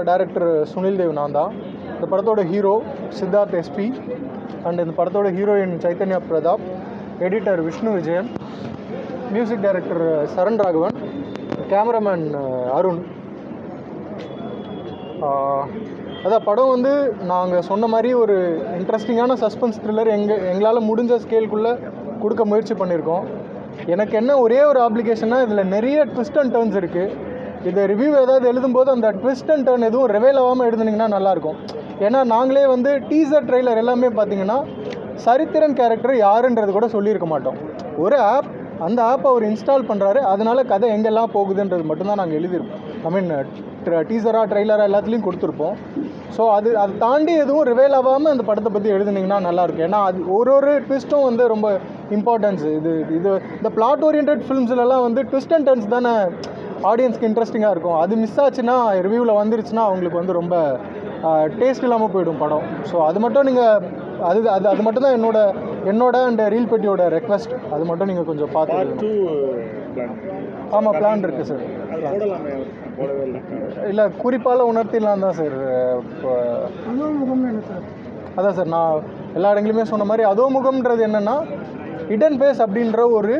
படத்தோட டேரக்டர் சுனில் தேவ் நான் தான். இந்த படத்தோட ஹீரோ சித்தார்த் எஸ்பி அண்ட் இந்த படத்தோட heroine Chaitanya Pratap. Editor Vishnu Vijayan. Music director Saran Raghavan. Cameraman Arun. அதான் படம் வந்து நாங்கள் சொன்ன மாதிரி ஒரு இன்ட்ரெஸ்டிங்கான சஸ்பென்ஸ் த்ரில்லர் எங்கள் எங்களால் முடிஞ்ச ஸ்கேலுக்குள்ளே கொடுக்க முயற்சி பண்ணியிருக்கோம். எனக்கு என்ன ஒரே ஒரு ஆப்ளிகேஷன்னா இதில் நிறைய ட்விஸ்ட் அண்ட் டர்ன்ஸ் இருக்குது இது ரிவ்யூ ஏதாவது எழுதும்போது அந்த ட்விஸ்ட் அண்ட் டர்ன் எதுவும் ரிவைல் ஆகாமல் எழுதுனீங்கன்னா நல்லாயிருக்கும். ஏன்னா நாங்களே வந்து டீசர் ட்ரெய்லர் எல்லாமே பார்த்தீங்கன்னா சரித்திரன் கேரக்டர் யாருன்றது கூட சொல்லியிருக்க மாட்டோம். ஒரு ஆப் அந்த ஆப் அவர் இன்ஸ்டால் பண்ணுறாரு அதனால கதை எங்கெல்லாம் போகுதுன்றது மட்டும்தான் நாங்கள் எழுதியிருப்போம். ஐ மீன் டீசராக ட்ரெய்லராக எல்லாத்துலேயும் கொடுத்துருப்போம். ஸோ அது அதை தாண்டி எதுவும் ரிவைல் ஆகாமல் அந்த படத்தை பற்றி எழுதுனீங்கன்னா நல்லாயிருக்கும். ஏன்னா அது ஒரு ஒரு ட்விஸ்ட்டும் வந்து ரொம்ப இம்பார்ட்டன்ஸ் இது இது இந்த பிளாட் ஓரியன்ட் ஃபிலிம்ஸ்லலாம் வந்து ட்விஸ்ட் அண்ட் டர்ன்ஸ் தானே ஆடியன்ஸ்க்கு இன்ட்ரெஸ்டிங்காக இருக்கும். அது மிஸ் ஆச்சுன்னா ரிவ்யூவில் வந்துருச்சுன்னா அவங்களுக்கு வந்து ரொம்ப டேஸ்ட் இல்லாமல் போயிடும் படம். ஸோ அது மட்டும் நீங்கள் அது அது அது மட்டும் தான் என்னோட என்னோட அண்ட் ரீல் பெட்டியோட ரெக்வஸ்ட் அது மட்டும் நீங்கள் கொஞ்சம் பார்த்து ஆமாம் பிளான் இருக்குது சார் அது போடலாமே போடவே இல்லை. இல்லை குறிப்பால் உணர்த்திடலாம் தான் சார் இப்போ அதான் சார் நான் எல்லா இடங்களையுமே சொன்ன மாதிரி அதோ முகம்ன்றது என்னென்னா இடன் ஃபேஸ் அப்படின்ற ஒரு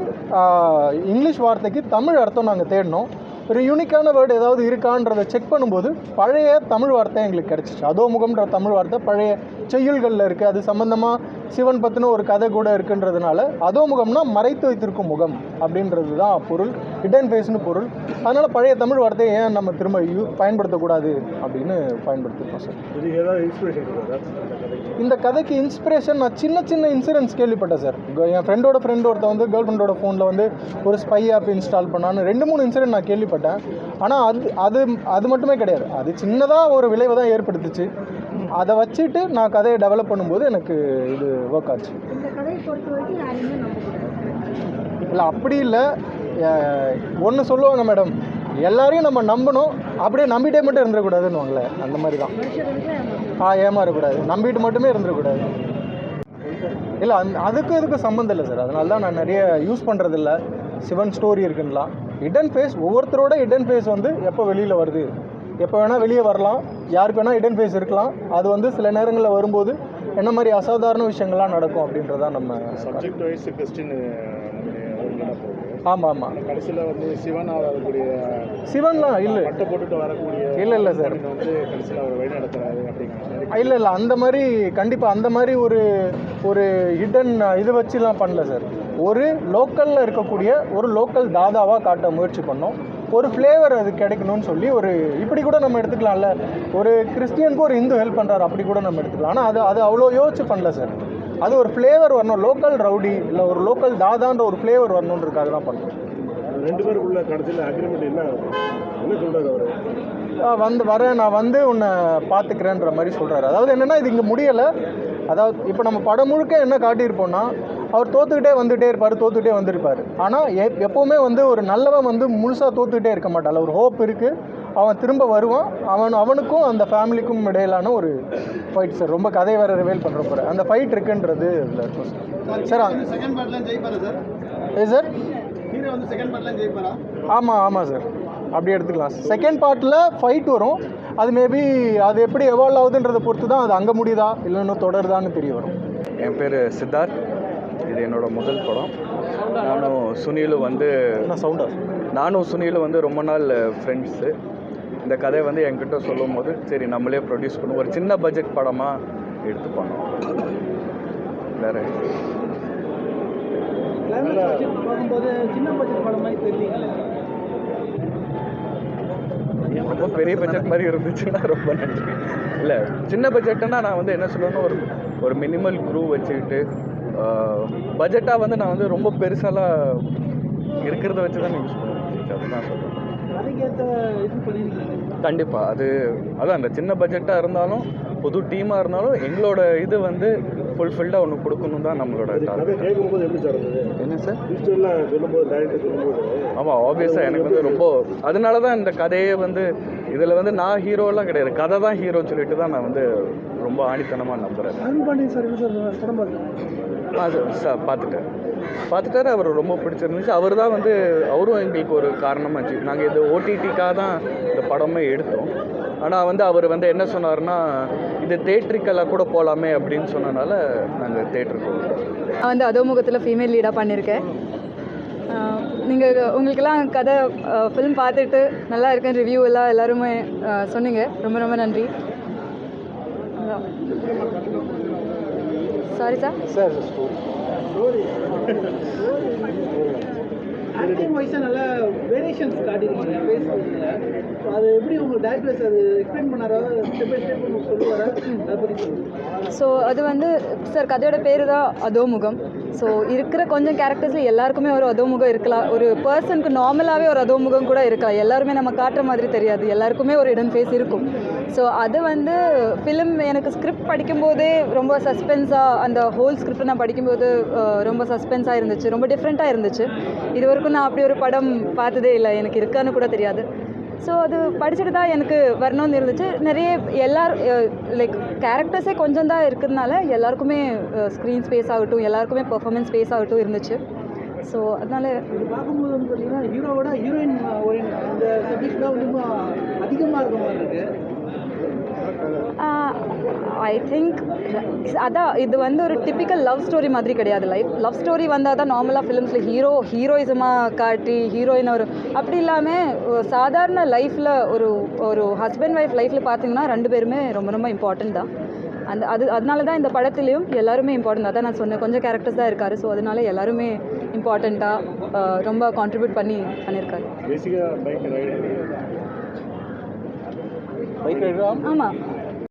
இங்கிலீஷ் வார்த்தைக்கு தமிழ் அர்த்தம் நாங்கள் தேடினோம் ஒரு யூனிக்கான வேர்டு ஏதாவது இருக்கான்றதை செக் பண்ணும்போது பழைய தமிழ் வார்த்தை எங்களுக்கு கிடச்சிச்சு. அதோ முகம்ன்ற தமிழ் வார்த்தை பழைய செய்யுள்களில் இருக்குது அது சம்மந்தமாக சிவன் பற்றின ஒரு கதை கூட இருக்குன்றதுனால அதோ முகம்னா மறைத்து வைத்திருக்கும் முகம் அப்படின்றது தான் பொருள் இடன் ஃபேஸ்னு பொருள். அதனால் பழைய தமிழ் வார்த்தையை ஏன் நம்ம திரும்ப யூ பயன்படுத்தக்கூடாது அப்படின்னு பயன்படுத்திருக்கோம் சார். இந்த கதைக்கு இன்ஸ்பிரேஷன் நான் சின்ன சின்ன இன்சிடென்ட்ஸ் கேள்விப்பட்டேன் சார். என் ஃப்ரெண்டோட ஃப்ரெண்ட் ஒருத்த வந்து கேர்ள் ஃப்ரெண்டோட ஃபோனில் வந்து ஒரு ஸ்பை ஆப் இன்ஸ்டால் பண்ணான்னு ரெண்டு மூணு இன்சிடென்ட் நான் கேள்விப்பட்டேன். ஆனால் அது அது அது மட்டுமே கிடையாது. அது சின்னதாக ஒரு விளைவை தான் ஏற்படுத்துச்சு. அதை வச்சுட்டு நான் கதையை டெவலப் பண்ணும்போது எனக்கு இது ஒர்க் ஆச்சு. இல்லை அப்படி இல்லை. ஒன்று சொல்லுவாங்க மேடம் எல்லாரையும் நம்ம நம்பணும். அப்படியே நம்பிட்டே மட்டும் இருந்துடக்கூடாதுன்னு அந்த மாதிரி தான் ஆ ஏமாறக்கூடாது. நம்பிட்டு மட்டுமே இருந்துடக்கூடாது இல்லை அந் அதுக்கும் இதுக்கும் சம்மந்தம் இல்லை சார் அதனால தான் நான் நிறைய யூஸ் பண்ணுறதில்ல சிவன் ஸ்டோரி இருக்குன்னலாம். இடன் ஃபேஸ் ஒவ்வொருத்தரோட இடன் ஃபேஸ் வந்து எப்போ வெளியில் வருது? எப்போ வேணால் வெளியே வரலாம். யாருக்கு வேணால் இடன் ஃபேஸ் இருக்கலாம். அது வந்து சில நேரங்களில் வரும்போது என்ன மாதிரி அசாதாரண விஷயங்கள்லாம் நடக்கும் அப்படின்றதான் நம்ம சப்ஜெக்ட் வைஸ் கொஸ்டின் ஆமாம் ஆமாம் கடைசியில் வந்து சிவனாக வரக்கூடிய சிவன்லாம் இல்லை. பட்டை போட்டுட்டு வரக்கூடிய இல்லை இல்லை சார். வந்து கடைசியில் அவர் வழி நடத்துறாரு அப்படிங்கிற இல்லை இல்லை. அந்த மாதிரி கண்டிப்பாக அந்த மாதிரி ஒரு ஒரு ஹிடன் இது வச்சுலாம் பண்ணல சார். ஒரு லோக்கலில் இருக்கக்கூடிய ஒரு லோக்கல் தாதாவாக காட்ட முயற்சி பண்ணோம். ஒரு ஃப்ளேவர் அது கிடைக்கணும்னு சொல்லி ஒரு இப்படி கூட நம்ம எடுத்துக்கலாம்ல. ஒரு கிறிஸ்டியனுக்கு ஒரு இந்து ஹெல்ப் பண்ணுறாரு அப்படி கூட நம்ம எடுத்துக்கலாம். ஆனால் அது அது அவ்வளோ யோசிச்சு பண்ணல சார் அது ஒரு ஃப்ளேவர் வரணும். லோக்கல் ரவுடி இல்லை ஒரு லோக்கல் தாதான்ற ஒரு ஃப்ளேவர் வரணுன்றதுக்காக தான் பண்ணோம் ரெண்டு பேருக்குள்ள கடைசியில் அக்ரிமெண்ட் என்ன? சொல்றாரு அவர்? வந்து வரேன் நான் வந்து உன்னை பார்த்துக்கிறேன்ற மாதிரி சொல்கிறாரு அதாவது என்னென்னா இது இங்கே முடியலை. அதாவது இப்போ நம்ம படம் முழுக்க என்ன காட்டியிருப்போம்னா அவர் தோத்துக்கிட்டே வந்துகிட்டே இருப்பார் தோத்துக்கிட்டே வந்திருப்பார். ஆனால் எப் எப்போவுமே வந்து ஒரு நல்லவன் வந்து முழுசாக தோத்துக்கிட்டே இருக்க மாட்டான். ஒரு ஹோப் இருக்குது அவன் திரும்ப வருவான். அவன் அவனுக்கும் அந்த ஃபேமிலிக்கும் இடையிலான ஒரு ஃபைட் சார் ரொம்ப கதை வேறு ரிவைல் பண்ணுற போகிற அந்த ஃபைட் இருக்குன்றது இதில் இருக்கும் சார் ஏ சார் ஆமாம் ஆமாம் சார் அப்படி எடுத்துக்கலாம். செகண்ட் பார்ட்டில் ஃபைட் வரும். அது மேபி அது எப்படி எவால்வ் ஆகுதுன்றதை பொறுத்து தான் அது அங்கே முடியுதா இல்லை இன்னும் தொடருதான்னு தெரிய வரும். என் பேர் சித்தார்த். இது என்னோட முதல் படம். நானும் சுனிலும் வந்து என்ன சவுண்டா நானும் சுனிலும் வந்து ரொம்ப நாள் ஃப்ரெண்ட்ஸு இந்த கதையை வந்து என்கிட்ட சொல்லும் போது சரி நம்மளே ப்ரொடியூஸ் பண்ணுவோம். ஒரு சின்ன பட்ஜெட் படமாக எடுத்து பண்ணோம் வேறு பார்க்கும்போது சின்ன பட்ஜெட் படம் மாதிரி தெரியல ரொம்ப பெரிய பட்ஜெட் மாதிரி இருந்துச்சுன்னா ரொம்ப நன்றி. இல்லை சின்ன பட்ஜெட்டுன்னா நான் வந்து என்ன சொல்லுவேன்னா ஒரு ஒரு மினிமல் குரூ வச்சுக்கிட்டு பட்ஜெட்டாக வந்து நான் வந்து ரொம்ப பெருசாலாம் இருக்கிறத வச்சு தான் யூஸ் பண்ணுவேன். கண்டிப்பாக அது அதான் அந்த சின்ன பட்ஜெட்டாக இருந்தாலும் புது டீமாக இருந்தாலும் எங்களோட இது வந்து ஃபுல்ஃபில்டாக ஒன்று கொடுக்கணும் தான் நம்மளோட என்ன சார்? ஆமாம் ஆப்வியஸாக எனக்கு வந்து ரொம்ப அதனால தான் இந்த கதையே வந்து இதில் வந்து நான் ஹீரோலாம் கிடையாது. கதை தான் ஹீரோ சொல்லிட்டு தான் நான் வந்து ரொம்ப ஆணித்தனமாக நம்புகிறேன் அருண் சார் பார்த்துட்டேன். பார்த்துட்டாரு அவர் ரொம்ப பிடிச்சிருந்துச்சு. அவர் தான் வந்து அவரும் எங்களுக்கு ஒரு காரணமாச்சு நாங்கள் இது ஓடிடிக்காக தான் இந்த படமே எடுத்தோம். ஆனால் வந்து அவர் வந்து என்ன சொன்னார்னா இது தேட்டருக்கெல்லாம் கூட போகலாமே அப்படின்னு சொன்னனால நாங்கள் தேட்டருக்கு நான் வந்து அதோமுகத்தில் ஃபீமேல் லீடாக பண்ணியிருக்கேன் நீங்கள் உங்களுக்கெல்லாம் கதை ஃபிலிம் பார்த்துட்டு நல்லா இருக்குன்னு ரிவ்யூ எல்லாம் எல்லாருமே சொன்னீங்க. ரொம்ப ரொம்ப நன்றி. Sorry sir sir story acting வைஸாக நல்லா வேரியேஷன்ஸ் காட்டியிருக்கீங்க பேசுறதுல அது எப்படி உங்களுக்கு டேரக்டர்ஸ் அது எக்ஸ்பிளைன் பண்ணாரா? ஸோ அது வந்து சார் கதையோட பேர் தான் அதோமுகம். ஸோ இருக்கிற கொஞ்சம் கேரக்டர்ஸில் எல்லாருக்குமே ஒரு அதோமுகம் இருக்கலாம். ஒரு பர்சனுக்கு நார்மலாகவே ஒரு அதோமுகம் கூட இருக்கலாம். எல்லாருமே நம்ம காட்டுற மாதிரி தெரியாது. எல்லாருக்குமே ஒரு இடம் ஃபேஸ் இருக்கும். ஸோ அது வந்து ஃபிலிம் எனக்கு ஸ்கிரிப்ட் படிக்கும்போதே ரொம்ப சஸ்பென்ஸாக அந்த ஹோல் ஸ்கிரிப்ட் நான் படிக்கும்போது ரொம்ப சஸ்பென்ஸாக இருந்துச்சு. ரொம்ப டிஃப்ரெண்ட்டாக இருந்துச்சு. இது வரைக்கும் நான் அப்படி ஒரு படம் பார்த்ததே இல்லை. எனக்கு இருக்கான்னு கூட தெரியாது. ஸோ அது படிச்சுட்டு தான் எனக்கு வரணும்னு இருந்துச்சு. நிறைய எல்லார் லைக் கேரக்டர்ஸே கொஞ்சம் தான் இருக்கிறதுனால எல்லாருக்குமே ஸ்க்ரீன் ஸ்பேஸ் ஆகட்டும் எல்லாருக்குமே பெர்ஃபார்மன்ஸ் ஸ்பேஸ் ஆகட்டும் இருந்துச்சு. ஸோ அதனால பார்க்கும்போது வந்து பார்த்தீங்கன்னா ஹீரோவோட ஹீரோயின் அந்த சப்ஜெக்ட் தான் அதிகமாக இருக்கும் இருக்கு. ஐ திங்க் அதான் இது வந்து ஒரு டிப்பிக்கல் லவ் ஸ்டோரி மாதிரி கிடையாது. லைஃப் லவ் ஸ்டோரி வந்தால் தான் நார்மலாக ஃபிலிம்ஸில் ஹீரோ ஹீரோயிசமாக காட்டி ஹீரோயின் ஒரு அப்படி இல்லாமல் சாதாரண லைஃப்பில் ஒரு ஒரு ஹஸ்பண்ட் ஒய்ஃப் லைஃப்பில் பார்த்தீங்கன்னா ரெண்டு பேருமே ரொம்ப ரொம்ப இம்பார்ட்டண்ட் தான். அந்த அது அதனால தான் இந்த படத்துலேயும் எல்லாருமே இம்பார்ட்டண்ட் அதான் நான் சொன்னேன் கொஞ்சம் கேரக்டர்ஸ் தான் இருக்காரு ஸோ அதனால எல்லாருமே இம்பார்ட்டண்ட்டாக uh, ரொம்ப கான்ட்ரிபியூட் பண்ணி பண்ணியிருக்காரு ஆமாம்